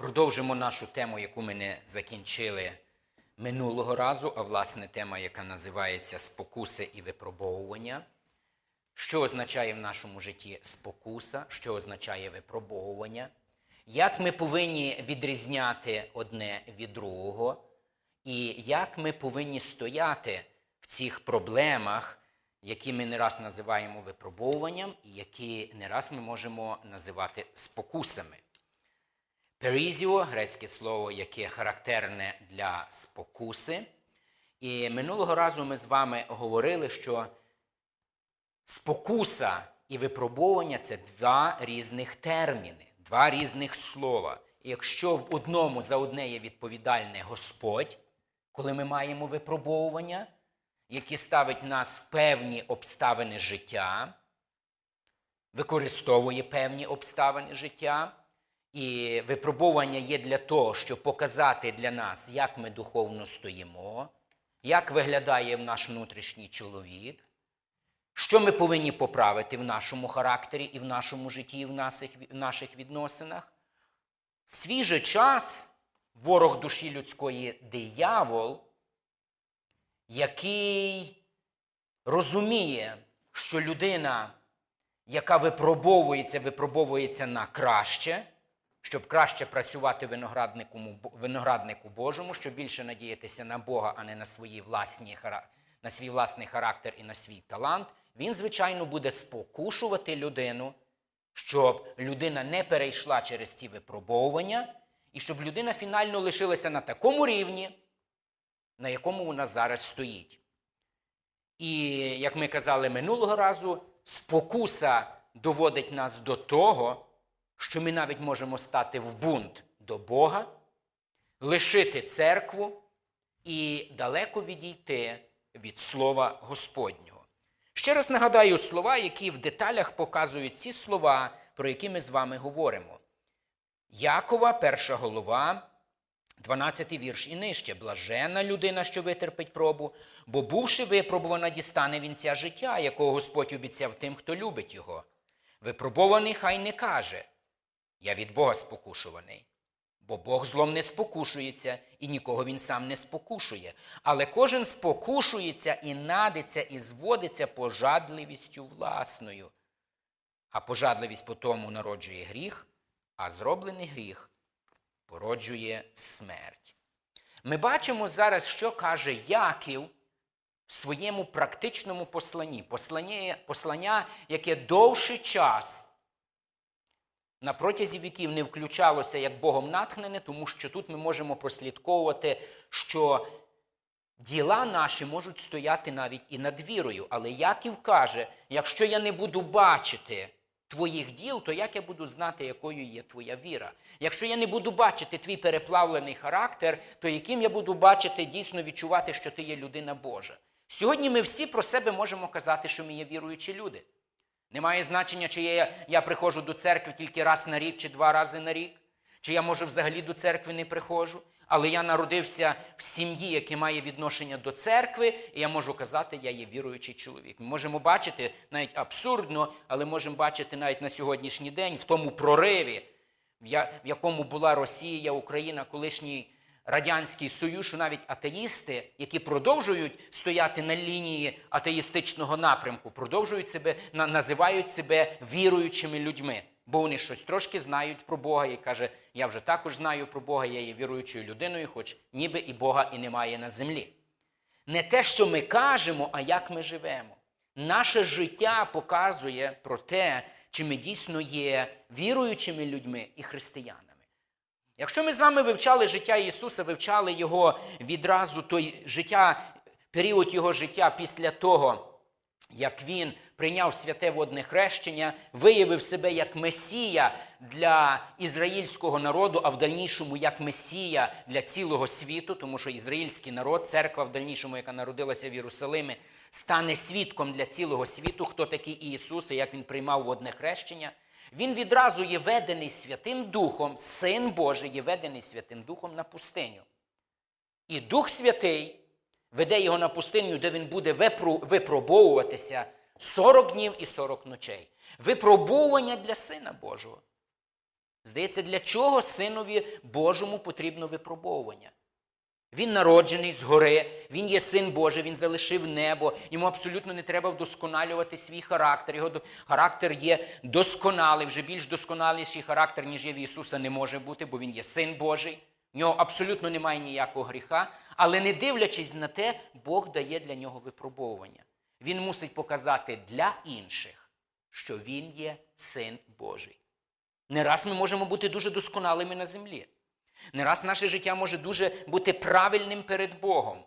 Продовжимо нашу тему, яку ми не закінчили минулого разу, а власне тема, яка називається спокуси і випробовування. Що означає в нашому житті спокуса, що означає випробовування, як ми повинні відрізняти одне від другого, і як ми повинні стояти в цих проблемах, які ми не раз називаємо випробовуванням, і які не раз ми можемо називати спокусами. Перізіо грецьке слово, яке характерне для спокуси. І минулого разу ми з вами говорили, що спокуса і випробовування це два різних терміни, два різних слова. І якщо в одному за одне є відповідальний Господь, коли ми маємо випробовування, які ставить нас в певні обставини життя, використовує певні обставини життя, і випробування є для того, щоб показати для нас, як ми духовно стоїмо, як виглядає наш внутрішній чоловік, що ми повинні поправити в нашому характері і в нашому житті, і в наших, відносинах. Свій же час ворог душі людської диявол, який розуміє, що людина, яка випробовується, випробовується на краще, щоб краще працювати винограднику, винограднику Божому, щоб більше надіятися на Бога, а не на, свої власні, на свій власний характер і на свій талант, він, звичайно, буде спокушувати людину, щоб людина не перейшла через ці випробовування, і щоб людина фінально лишилася на такому рівні, на якому вона зараз стоїть. І, як ми казали минулого разу, спокуса доводить нас до того, що ми навіть можемо стати в бунт до Бога, лишити церкву і далеко відійти від Слова Господнього. Ще раз нагадаю слова, які в деталях показують ці слова, про які ми з вами говоримо. Якова, перша голова, 12 вірш і нижче. Блаженна людина, що витерпить пробу, бо, бувши випробувана, дістане вінця життя, якого Господь обіцяв тим, хто любить його. Випробований хай не каже, я від Бога спокушуваний. Бо Бог злом не спокушується, і нікого він сам не спокушує. Але кожен спокушується і надиться, і зводиться пожадливістю власною. А пожадливість по тому народжує гріх, а зроблений гріх породжує смерть. Ми бачимо зараз, що каже Яків в своєму практичному посланні. Послання, яке довший час на протязі віків не включалося як Богом натхнене, тому що тут ми можемо прослідковувати, що діла наші можуть стояти навіть і над вірою. Але Яків каже: якщо я не буду бачити твоїх діл, то як я буду знати, якою є твоя віра? Якщо я не буду бачити твій переплавлений характер, то яким я буду бачити, дійсно відчувати, що ти є людина Божа? Сьогодні ми всі про себе можемо казати, що ми є віруючі люди. Немає значення, чи я, я приходжу до церкви тільки раз на рік чи два рази на рік, чи я, може, взагалі до церкви не приходжу, але я народився в сім'ї, яка має відношення до церкви, і я можу казати, я є віруючий чоловік. Ми можемо бачити навіть абсурдно, але можемо бачити навіть на сьогоднішній день в тому прориві, в якому була Росія, Україна, колишній Радянський Союз, що навіть атеїсти, які продовжують стояти на лінії атеїстичного напрямку, продовжують себе, називають себе віруючими людьми, бо вони щось трошки знають про Бога і каже, я вже також знаю про Бога, я є віруючою людиною, хоч ніби і Бога і немає на землі. Не те, що ми кажемо, а як ми живемо. Наше життя показує про те, чи ми дійсно є віруючими людьми і християнами. Якщо ми з вами вивчали життя Ісуса, вивчали Його відразу той життя, період Його життя після того, як Він прийняв святе водне хрещення, виявив себе як Месія для ізраїльського народу, а в дальнішому як Месія для цілого світу, тому що ізраїльський народ, церква в дальнішому, яка народилася в Єрусалимі, стане свідком для цілого світу, хто такий Ісус і як Він приймав водне хрещення. Він відразу є ведений Святим Духом, Син Божий є ведений Святим Духом на пустиню. І Дух Святий веде його на пустиню, де він буде випробовуватися 40 днів і 40 ночей. Випробовування для Сина Божого. Здається, для чого синові Божому потрібно випробовування? Він народжений згори, він є син Божий, він залишив небо. Йому абсолютно не треба вдосконалювати свій характер. Його характер є досконалий, вже більш досконаліший характер, ніж є в Ісуса, не може бути, бо він є син Божий. В нього абсолютно немає ніякого гріха. Але не дивлячись на те, Бог дає для нього випробовування. Він мусить показати для інших, що він є син Божий. Не раз ми можемо бути дуже досконалими на землі. Не раз наше життя може дуже бути правильним перед Богом.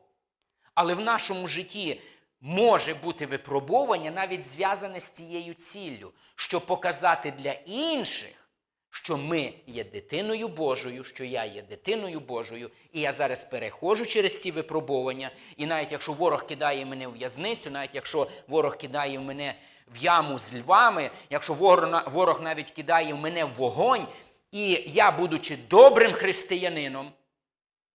Але в нашому житті може бути випробування навіть зв'язане з цією ціллю, щоб показати для інших, що ми є дитиною Божою, що я є дитиною Божою, і я зараз переходжу через ці випробування. І навіть якщо ворог кидає мене в в'язницю, навіть якщо ворог кидає мене в яму з львами, якщо ворог навіть кидає мене в вогонь, і я, будучи добрим християнином,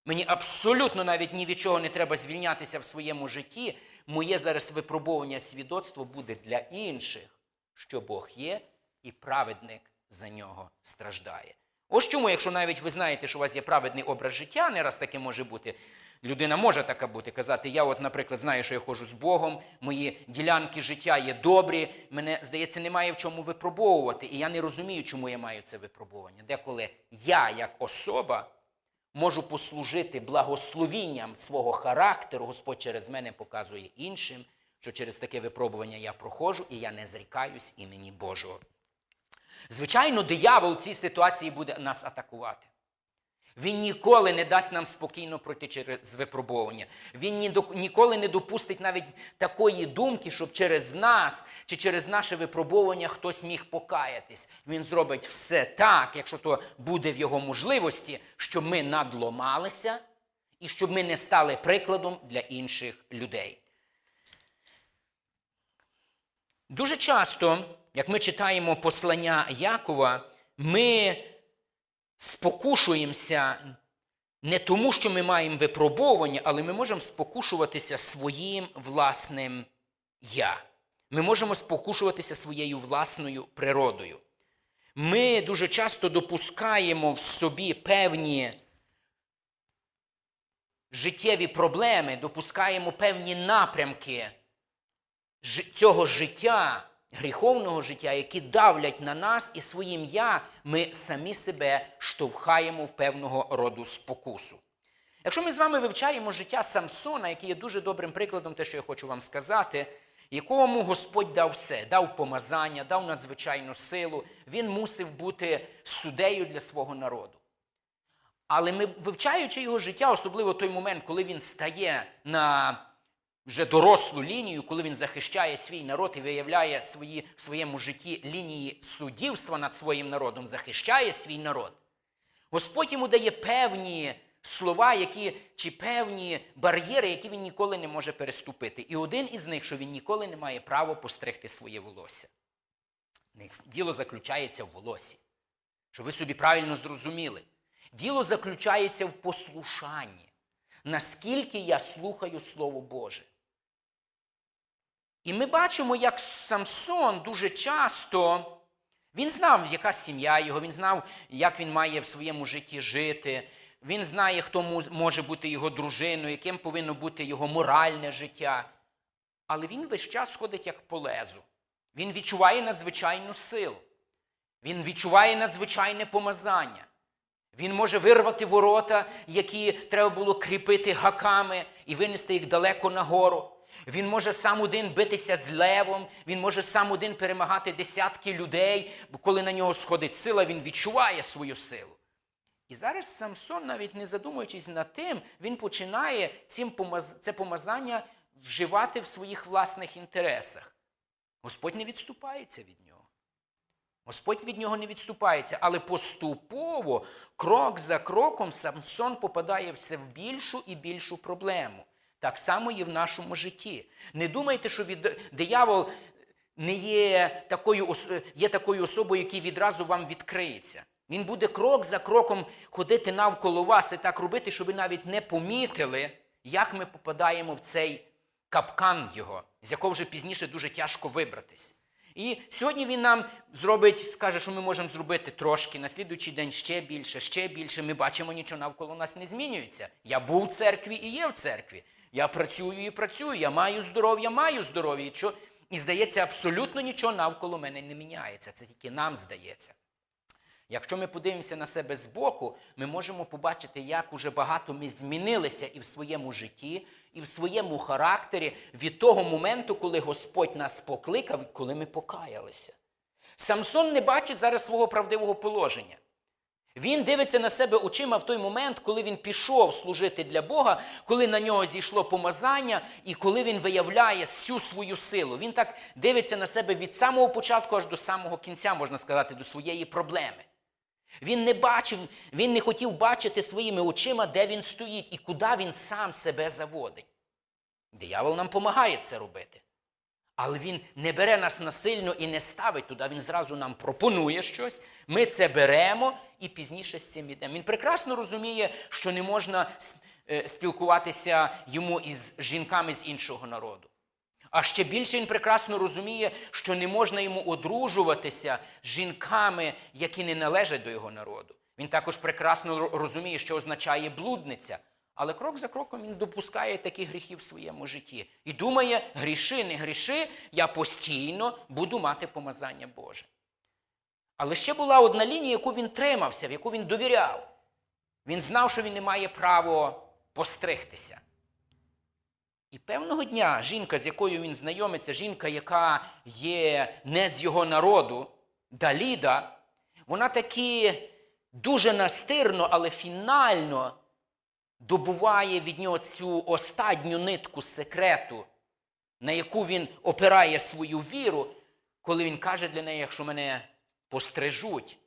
Мені абсолютно навіть ні від чого не треба звільнятися в своєму житті. Моє зараз випробовування свідоцтво буде для інших, що Бог є, і праведник за нього страждає. Ось чому, якщо навіть ви знаєте, що у вас є праведний образ життя, не раз таке може бути. Людина може така бути, казати, я, от, наприклад, знаю, що я ходжу з Богом, мої ділянки життя є добрі, мене, здається, немає в чому випробовувати. І я не розумію, чому я маю це випробовування. Деколи я, як особа, можу послужити благословінням свого характеру, Господь через мене показує іншим, що через таке випробування я проходжу і я не зрікаюсь імені Божого. Звичайно, диявол в цій ситуації буде нас атакувати. Він ніколи не дасть нам спокійно пройти через випробовування. Він ніколи не допустить навіть такої думки, щоб через нас чи через наше випробовування хтось міг покаятись. Він зробить все так, якщо то буде в його можливості, щоб ми надломалися і щоб ми не стали прикладом для інших людей. Дуже часто, як ми читаємо послання Якова, ми спокушуємося не тому, що ми маємо випробовування, але ми можемо спокушуватися своїм власним я. Ми можемо спокушуватися своєю власною природою. Ми дуже часто допускаємо в собі певні життєві проблеми, допускаємо певні напрямки цього життя, гріховного життя, які давлять на нас і своїм я, ми самі себе штовхаємо в певного роду спокусу. Якщо ми з вами вивчаємо життя Самсона, який є дуже добрим прикладом, те, що я хочу вам сказати, якому Господь дав все, дав помазання, дав надзвичайну силу, він мусив бути суддею для свого народу. Але ми, вивчаючи його життя, особливо той момент, коли він стає на вже дорослу лінію, коли він захищає свій народ і виявляє свої, в своєму житті лінії суддівства над своїм народом, захищає свій народ, Господь йому дає певні слова, які, чи певні бар'єри, які він ніколи не може переступити. І один із них, що він ніколи не має права постригти своє волосся. Діло заключається в волосі. Щоб ви собі правильно зрозуміли. Діло заключається в послушанні. Наскільки я слухаю Слово Боже. І ми бачимо, як Самсон дуже часто він знав, яка сім'я його, він знав, як він має в своєму житті жити. Він знає, хто може бути його дружиною, яким повинно бути його моральне життя. Але він весь час ходить як по лезу. Він відчуває надзвичайну силу. Він відчуває надзвичайне помазання. Він може вирвати ворота, які треба було кріпити гаками і винести їх далеко нагору. Він може сам один битися з левом, він може сам один перемагати десятки людей, бо коли на нього сходить сила, він відчуває свою силу. І зараз Самсон, навіть не задумуючись над тим, він починає цим помаз... це помазання вживати в своїх власних інтересах. Господь не відступається від нього. Господь від нього не відступається, але поступово, крок за кроком, Самсон попадає все в більшу і більшу проблему. Так само і в нашому житті. Не думайте, що від... диявол не є такою, є такою особою, який відразу вам відкриється. Він буде крок за кроком ходити навколо вас і так робити, щоб ви навіть не помітили, як ми попадаємо в цей капкан його, з якого вже пізніше дуже тяжко вибратись. І сьогодні він нам зробить, скаже, що ми можемо зробити трошки, на слідуючий день ще більше, ще більше. Ми бачимо, нічого навколо нас не змінюється. Я був в церкві і є в церкві. Я працюю і працюю, я маю здоров'я, маю здоров'я. І, і здається, абсолютно нічого навколо мене не міняється. Це тільки нам здається. Якщо ми подивимося на себе збоку, ми можемо побачити, як уже багато ми змінилися і в своєму житті, і в своєму характері від того моменту, коли Господь нас покликав, коли ми покаялися. Самсон не бачить зараз свого правдивого положення. Він дивиться на себе очима в той момент, коли він пішов служити для Бога, коли на нього зійшло помазання, і коли він виявляє всю свою силу. Він так дивиться на себе від самого початку аж до самого кінця, можна сказати, до своєї проблеми. Він не бачив, він не хотів бачити своїми очима, де він стоїть і куди він сам себе заводить. Диявол нам допомагає це робити. Але він не бере нас насильно і не ставить туди. Він зразу нам пропонує щось. Ми це беремо і пізніше з цим йдемо. Він прекрасно розуміє, що не можна е, спілкуватися йому із жінками з іншого народу. А ще більше він прекрасно розуміє, що не можна йому одружуватися з жінками, які не належать до його народу. Він також прекрасно розуміє, що означає блудниця. Але крок за кроком він допускає такі гріхи в своєму житті. І думає, гріши, не гріши, я постійно буду мати помазання Боже. Але ще була одна лінія, яку він тримався, в яку він довіряв. Він знав, що він не має права постригтися. І певного дня жінка, з якою він знайомиться, жінка, яка є не з його народу, Даліда, вона таки дуже настирно, але фінально добуває від нього цю останню нитку секрету, на яку він опирає свою віру, коли він каже для неї, якщо мене пострижуть,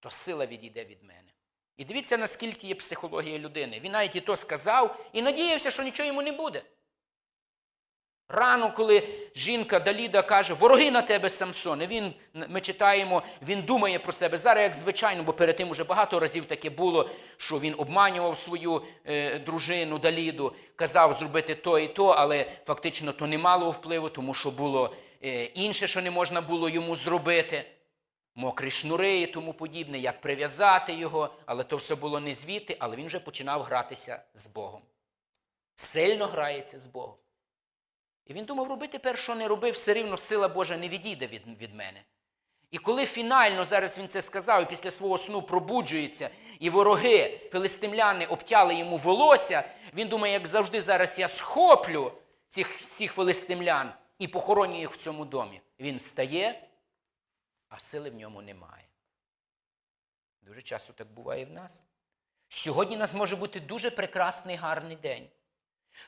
то сила відійде від мене. І дивіться, наскільки є психологія людини. Він навіть і то сказав і надіявся, що нічого йому не буде. Рано, коли жінка Даліда каже, вороги на тебе, Самсон, і він, ми читаємо, він думає про себе. Зараз, як звичайно, бо перед тим уже багато разів таке було, що він обманював свою е, дружину Даліду, казав зробити то і то, але фактично то не мало впливу, тому що було е, інше, що не можна було йому зробити. Мокрі шнури і тому подібне, як прив'язати його, але то все було не звідти, але він вже починав гратися з Богом. Сильно грається з Богом. І він думав, роби тепер, що не робив, все рівно сила Божа не відійде від, від мене. І коли фінально зараз він це сказав, і після свого сну пробуджується, і вороги, филистимляни, обтяли йому волосся, він думає, як завжди, зараз я схоплю цих, цих филистимлян і похороню їх в цьому домі. Він встає, а сили в ньому немає. Дуже часто так буває в нас. Сьогодні у нас може бути дуже прекрасний, гарний день.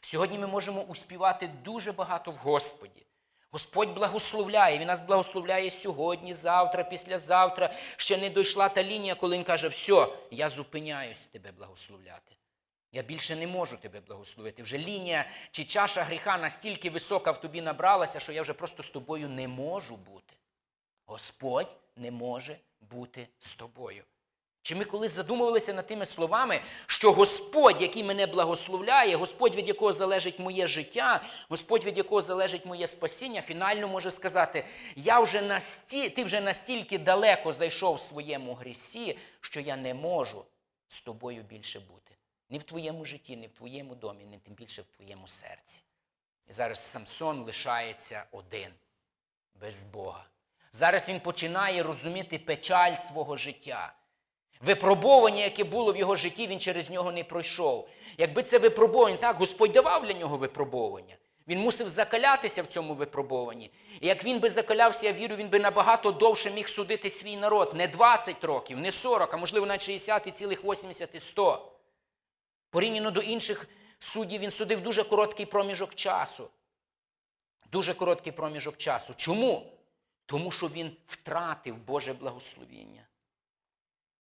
Сьогодні ми можемо успівати дуже багато в Господі. Господь благословляє, Він нас благословляє сьогодні, завтра, післязавтра. Ще не дійшла та лінія, коли Він каже, все, я зупиняюсь тебе благословляти. Я більше не можу тебе благословити. Вже лінія чи чаша гріха настільки висока в тобі набралася, що я вже просто з тобою не можу бути. Господь не може бути з тобою. Чи ми колись задумувалися над тими словами, що Господь, який мене благословляє, Господь, від якого залежить моє життя, Господь, від якого залежить моє спасіння, фінально може сказати: я вже насті... ти вже настільки далеко зайшов в своєму грісі, що я не можу з тобою більше бути. Ні в твоєму житті, ні в твоєму домі, ні тим більше в твоєму серці. І зараз Самсон лишається один, без Бога. Зараз він починає розуміти печаль свого життя. Випробування, яке було в його житті, він через нього не пройшов. Якби це випробування, так, Господь давав для нього випробування. Він мусив закалятися в цьому випробуванні. І як він би закалявся, я вірю, він би набагато довше міг судити свій народ. Не 20 років, не 40, а можливо навіть 60, і цілих 80 і 100. Порівняно до інших суддів, він судив дуже короткий проміжок часу. Дуже короткий проміжок часу. Чому? Тому що він втратив Боже благословіння.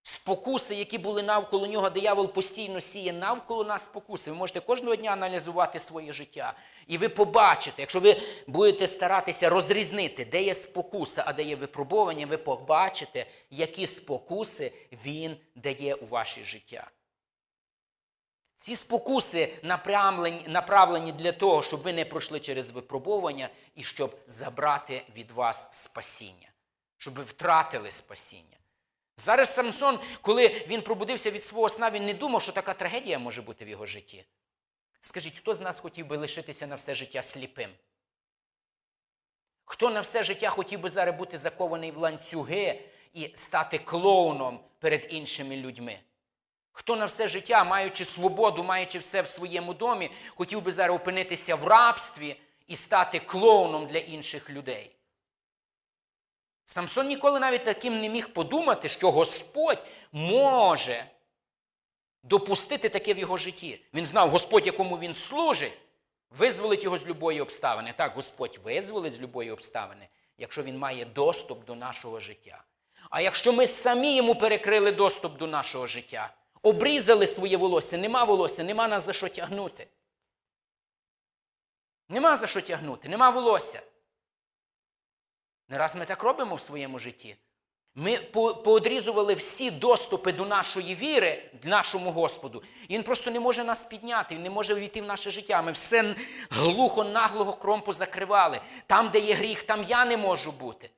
Спокуси, які були навколо нього, диявол постійно сіє навколо нас спокуси. Ви можете кожного дня аналізувати своє життя. І ви побачите, якщо ви будете старатися розрізнити, де є спокуса, а де є випробування, ви побачите, які спокуси він дає у ваше життя. Ці спокуси направлені, направлені для того, щоб ви не пройшли через випробовування і щоб забрати від вас спасіння, щоб ви втратили спасіння. Зараз Самсон, коли він пробудився від свого сна, він не думав, що така трагедія може бути в його житті. Скажіть, хто з нас хотів би лишитися на все життя сліпим? Хто на все життя хотів би зараз бути закований в ланцюги і стати клоуном перед іншими людьми? Хто на все життя, маючи свободу, маючи все в своєму домі, хотів би зараз опинитися в рабстві і стати клоуном для інших людей? Самсон ніколи навіть таким не міг подумати, що Господь може допустити таке в його житті. Він знав, Господь, якому він служить, визволить його з любої обставини. Так, Господь визволить з любої обставини, якщо він має доступ до нашого життя. А якщо ми самі йому перекрили доступ до нашого життя, обрізали своє волосся, нема волосся, нема нас за що тягнути. Нема за що тягнути, нема волосся. Не раз ми так робимо в своєму житті. Ми по- поодрізували всі доступи до нашої віри, нашому Господу. Він просто не може нас підняти, він не може війти в наше життя. Ми все глухо, наглого кромпу закривали. Там, де є гріх, там я не можу бути.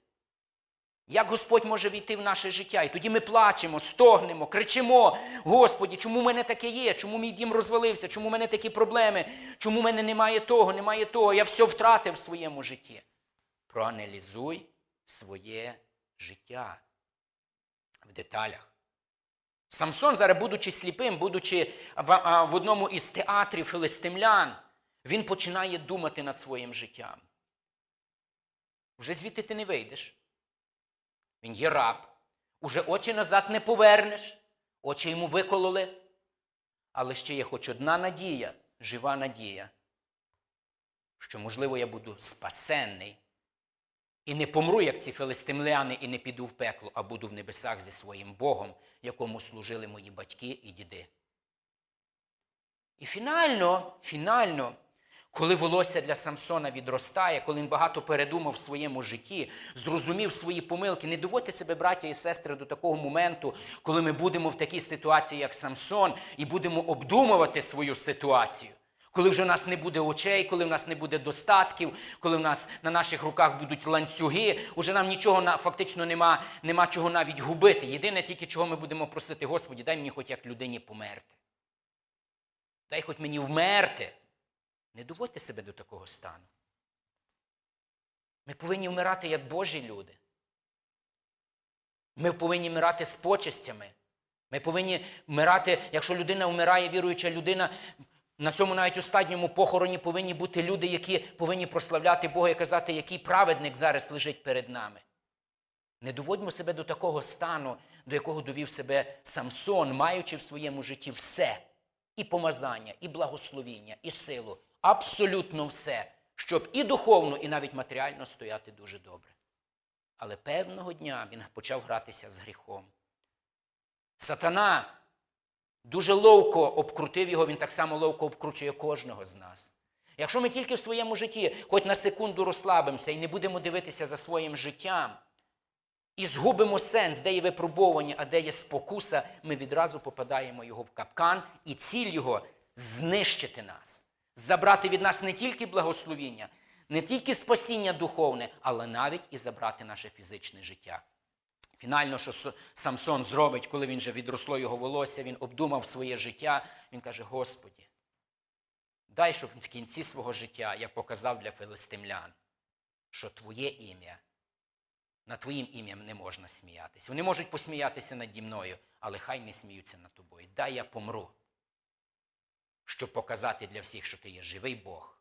Як Господь може війти в наше життя? І тоді ми плачемо, стогнемо, кричимо: Господі, чому в мене таке є? Чому мій дім розвалився? Чому в мене такі проблеми? Чому в мене немає того, немає того? Я все втратив в своєму житті. Проаналізуй своє життя в деталях. Самсон, зараз, будучи сліпим, будучи в, одному із театрів филистимлян, він починає думати над своїм життям. Вже звідти ти не вийдеш. Він є раб. Уже очі назад не повернеш, очі йому викололи. Але ще є хоч одна надія, жива надія, що, можливо, я буду спасенний і не помру, як ці филистимляни, і не піду в пекло, а буду в небесах зі своїм Богом, якому служили мої батьки і діди. І фінально, фінально, коли волосся для Самсона відростає, коли він багато передумав в своєму житті, зрозумів свої помилки, не доводьте себе, браття і сестри, до такого моменту, коли ми будемо в такій ситуації, як Самсон, і будемо обдумувати свою ситуацію. Коли вже в нас не буде очей, коли в нас не буде достатків, коли в нас на наших руках будуть ланцюги, уже нам нічого фактично нема, нема чого навіть губити. Єдине тільки, чого ми будемо просити, Господі, дай мені хоч як людині померти. Дай хоч мені вмерти. Не доводьте себе до такого стану. Ми повинні вмирати як Божі люди. Ми повинні вмирати з почестями. Ми повинні вмирати, якщо людина вмирає, віруюча людина, на цьому навіть останньому похороні повинні бути люди, які повинні прославляти Бога і казати, який праведник зараз лежить перед нами. Не доводьмо себе до такого стану, до якого довів себе Самсон, маючи в своєму житті все і помазання, і благословіння, і силу, абсолютно все, щоб і духовно, і навіть матеріально стояти дуже добре. Але певного дня він почав гратися з гріхом. Сатана дуже ловко обкрутив його, він так само ловко обкручує кожного з нас. Якщо ми тільки в своєму житті, хоч на секунду розслабимося і не будемо дивитися за своїм життям, і згубимо сенс, де є випробування, а де є спокуса, ми відразу попадаємо його в капкан, і ціль його знищити нас, забрати від нас не тільки благословіння, не тільки спасіння духовне, але навіть і забрати наше фізичне життя. Фінально, що Самсон зробить, коли він вже відросло його волосся, він обдумав своє життя, він каже: Господі, дай, щоб в кінці свого життя я показав для филистимлян, що Твоє ім'я над твоїм ім'ям не можна сміятися. Вони можуть посміятися наді мною, але хай не сміються над тобою. Дай я помру, щоб показати для всіх, що ти є живий Бог.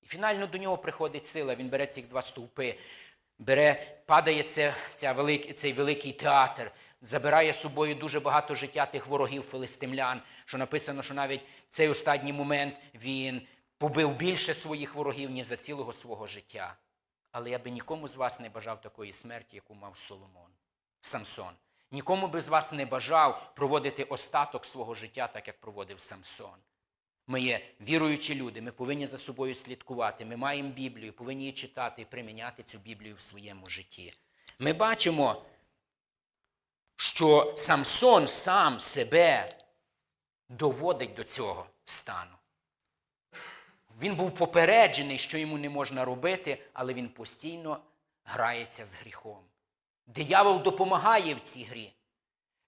І фінально до нього приходить сила. Він бере ці два стовпи, бере, падає це, ця велик, цей великий театр, забирає з собою дуже багато життя тих ворогів филистимлян, що написано, що навіть в цей останній момент він побив більше своїх ворогів, ніж за цілого свого життя. Але я би нікому з вас не бажав такої смерті, яку мав Соломон, Самсон. Нікому би з вас не бажав проводити остаток свого життя, так як проводив Самсон. Ми є віруючі люди, ми повинні за собою слідкувати. Ми маємо Біблію, повинні її читати і приміняти цю Біблію в своєму житті. Ми бачимо, що Самсон сам себе доводить до цього стану. Він був попереджений, що йому не можна робити, але він постійно грається з гріхом. Диявол допомагає в цій грі.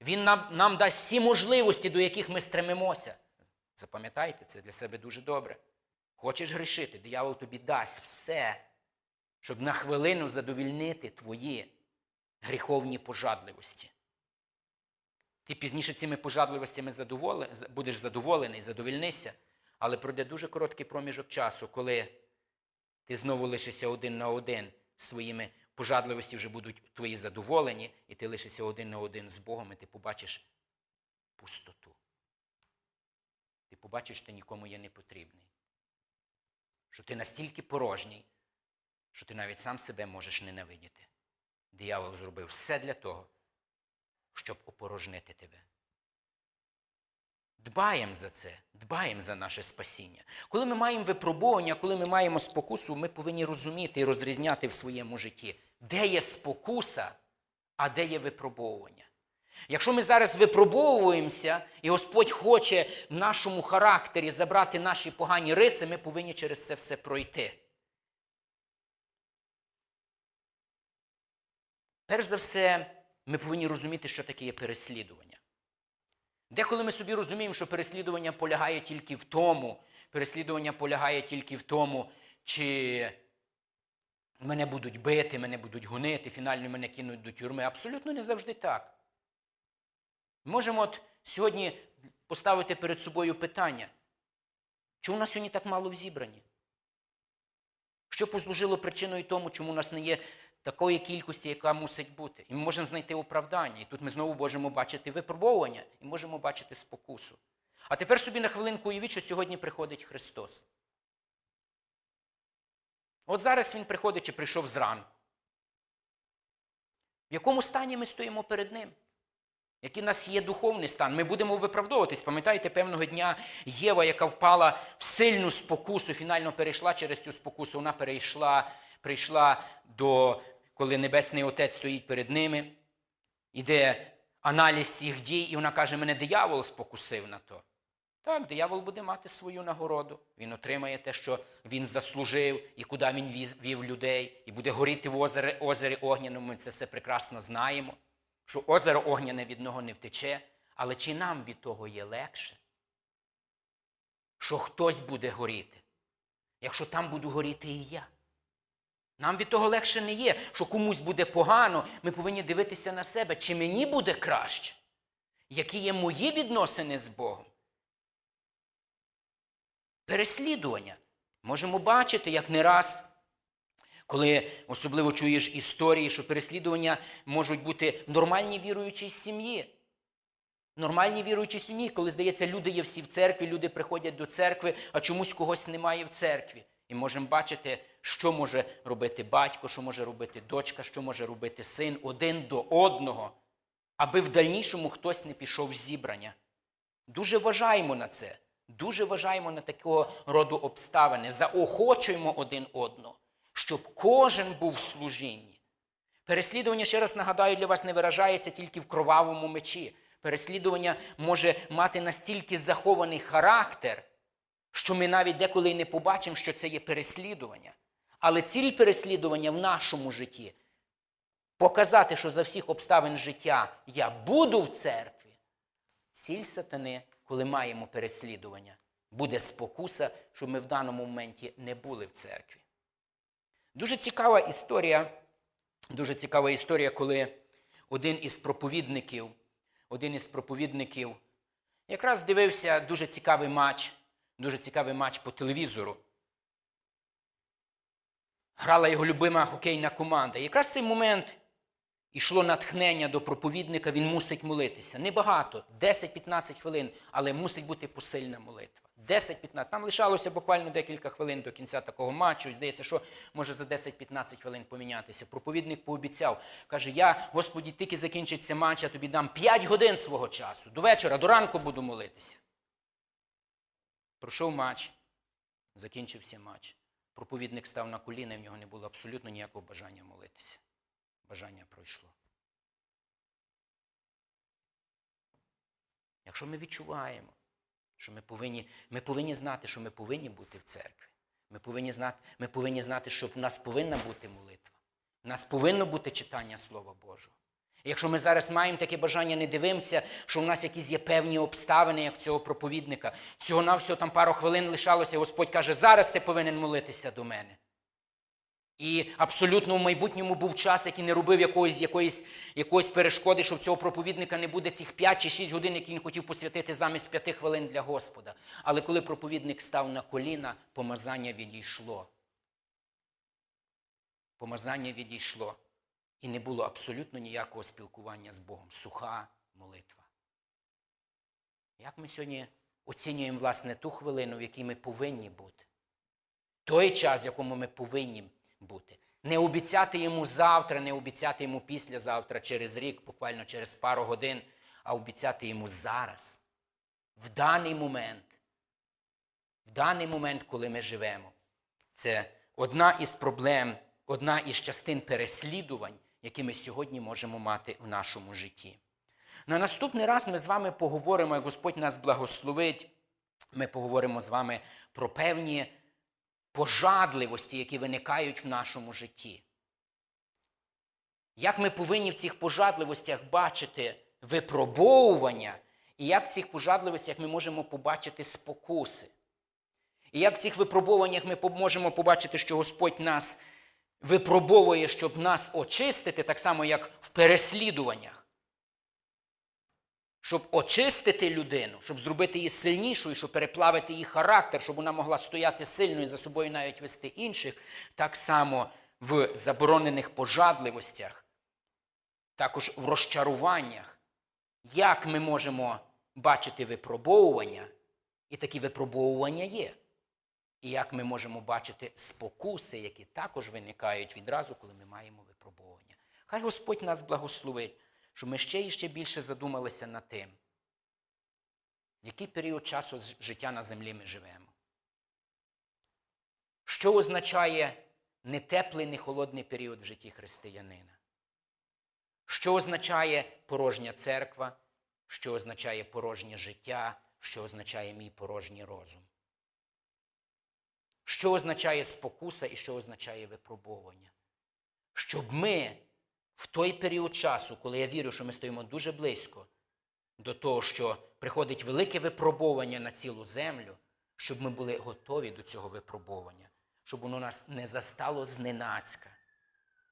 Він нам, нам дасть всі можливості, до яких ми стремимося. Запам'ятайте, це для себе дуже добре. Хочеш грішити, диявол тобі дасть все, щоб на хвилину задовільнити твої гріховні пожадливості. Ти пізніше цими пожадливостями задоволе, будеш задоволений, задовільнися, але пройде дуже короткий проміжок часу, коли ти знову лишишся один на один своїми пожадливості вже будуть твої задоволені, і ти лишишся один на один з Богом, і ти побачиш пустоту. Ти побачиш, що ти нікому є не потрібний. Що ти настільки порожній, що ти навіть сам себе можеш ненавидіти. Диявол зробив все для того, щоб опорожнити тебе. Дбаємо за це, дбаємо за наше спасіння. Коли ми маємо випробування, коли ми маємо спокусу, ми повинні розуміти і розрізняти в своєму житті, де є спокуса, а де є випробовування. Якщо ми зараз випробовуємося, і Господь хоче в нашому характері забрати наші погані риси, ми повинні через це все пройти. Перш за все, ми повинні розуміти, що таке є переслідування. Деколи ми собі розуміємо, що переслідування полягає тільки в тому, переслідування полягає тільки в тому, чи мене будуть бити, мене будуть гонити, фінально мене кинуть до тюрми. Абсолютно не завжди так. Можемо от сьогодні поставити перед собою питання, чому нас сьогодні так мало в зібранні? Що послужило причиною тому, чому у нас не є такої кількості, яка мусить бути? І ми можемо знайти оправдання. І тут ми знову можемо бачити випробовування і можемо бачити спокусу. А тепер собі на хвилинку уявіть, що сьогодні приходить Христос. От зараз Він приходить чи прийшов зранку. В якому стані ми стоїмо перед Ним? Який у нас є духовний стан, ми будемо виправдовуватись. Пам'ятаєте, певного дня Єва, яка впала в сильну спокусу, фінально перейшла через цю спокусу. Вона перейшла, прийшла до, коли Небесний Отець стоїть перед ними, іде аналіз цих дій, і вона каже: мене диявол спокусив на то. Так, диявол буде мати свою нагороду. Він отримає те, що він заслужив, і куди він вів людей, і буде горіти в озері, озері огняному. Ми це все прекрасно знаємо що озеро огняне від нього не втече, але чи нам від того є легше? Що хтось буде горіти, якщо там буду горіти і я? Нам від того легше не є, що комусь буде погано, ми повинні дивитися на себе, чи мені буде краще, які є мої відносини з Богом. Переслідування. Можемо бачити, як не раз коли особливо чуєш історії, що переслідування можуть бути в нормальній віруючій сім'ї. В Нормальній віруючій сім'ї, коли, здається, люди є всі в церкві, люди приходять до церкви, а чомусь когось немає в церкві. І можемо бачити, що може робити батько, що може робити дочка, що може робити син один до одного, аби в дальнішому хтось не пішов в зібрання. Дуже вважаємо на це, дуже вважаємо на такого роду обставини, заохочуємо один одного щоб кожен був в служінні. Переслідування, ще раз нагадаю, для вас не виражається тільки в кровавому мечі. Переслідування може мати настільки захований характер, що ми навіть деколи й не побачимо, що це є переслідування. Але ціль переслідування в нашому житті показати, що за всіх обставин життя я буду в церкві. Ціль сатани, коли маємо переслідування, буде спокуса, щоб ми в даному моменті не були в церкві. Дуже цікава історія, дуже цікава історія, коли один із проповідників, один із проповідників якраз дивився дуже цікавий матч, дуже цікавий матч по телевізору. Грала його любима хокейна команда. Якраз в цей момент йшло натхнення до проповідника, він мусить молитися. Небагато, 10-15 хвилин, але мусить бути посильна молитва. 10-15. Там лишалося буквально декілька хвилин до кінця такого матчу. І здається, що може за 10-15 хвилин помінятися. Проповідник пообіцяв, каже: Я, Господі, тільки закінчиться матч, я тобі дам 5 годин свого часу. До вечора, до ранку буду молитися. Пройшов матч, закінчився матч. Проповідник став на коліна, і в нього не було абсолютно ніякого бажання молитися. Бажання пройшло. Якщо ми відчуваємо, Що ми повинні, ми повинні знати, що ми повинні бути в церкві. Ми повинні знати, ми повинні знати, що в нас повинна бути молитва. В нас повинно бути читання Слова Божого. Якщо ми зараз маємо таке бажання, не дивимося, що в нас якісь є певні обставини, як цього проповідника. Всього навсього там пару хвилин лишалося, Господь каже, зараз ти повинен молитися до мене. І абсолютно в майбутньому був час, який не робив якоїсь, якоїсь, якоїсь перешкоди, що в цього проповідника не буде цих 5 чи 6 годин, які він хотів посвятити замість 5 хвилин для Господа. Але коли проповідник став на коліна, помазання відійшло. Помазання відійшло. І не було абсолютно ніякого спілкування з Богом. Суха молитва. Як ми сьогодні оцінюємо, власне, ту хвилину, в якій ми повинні бути? Той час, в якому ми повинні бути. Не обіцяти йому завтра, не обіцяти йому післязавтра, через рік, буквально через пару годин, а обіцяти йому зараз, в даний момент, в даний момент, коли ми живемо. Це одна із проблем, одна із частин переслідувань, які ми сьогодні можемо мати в нашому житті. На наступний раз ми з вами поговоримо, як Господь нас благословить. Ми поговоримо з вами про певні пожадливості, які виникають в нашому житті. Як ми повинні в цих пожадливостях бачити випробовування, і як в цих пожадливостях ми можемо побачити спокуси. І як в цих випробуваннях ми можемо побачити, що Господь нас випробовує, щоб нас очистити, так само, як в переслідуваннях. Щоб очистити людину, щоб зробити її сильнішою, щоб переплавити її характер, щоб вона могла стояти сильно і за собою навіть вести інших, так само в заборонених пожадливостях, також в розчаруваннях. Як ми можемо бачити випробовування, і такі випробовування є. І як ми можемо бачити спокуси, які також виникають відразу, коли ми маємо випробування. Хай Господь нас благословить, щоб ми ще і ще більше задумалися над тим, який період часу життя на землі ми живемо. Що означає не теплий, не холодний період в житті християнина? Що означає порожня церква, що означає порожнє життя, що означає мій порожній розум? Що означає спокуса і що означає випробовування? Щоб ми в той період часу, коли я вірю, що ми стоїмо дуже близько до того, що приходить велике випробовування на цілу землю, щоб ми були готові до цього випробовування, щоб воно нас не застало зненацька.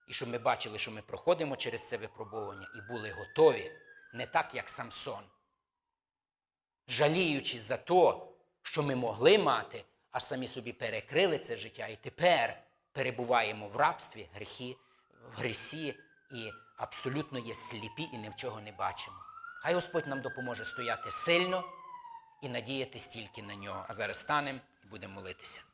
І щоб ми бачили, що ми проходимо через це випробовування і були готові, не так, як Самсон, жаліючи за те, що ми могли мати, а самі собі перекрили це життя, і тепер перебуваємо в рабстві, грехі, в грісі і абсолютно є сліпі і нічого не бачимо. Хай Господь нам допоможе стояти сильно і надіятись тільки на нього. А зараз станемо і будемо молитися.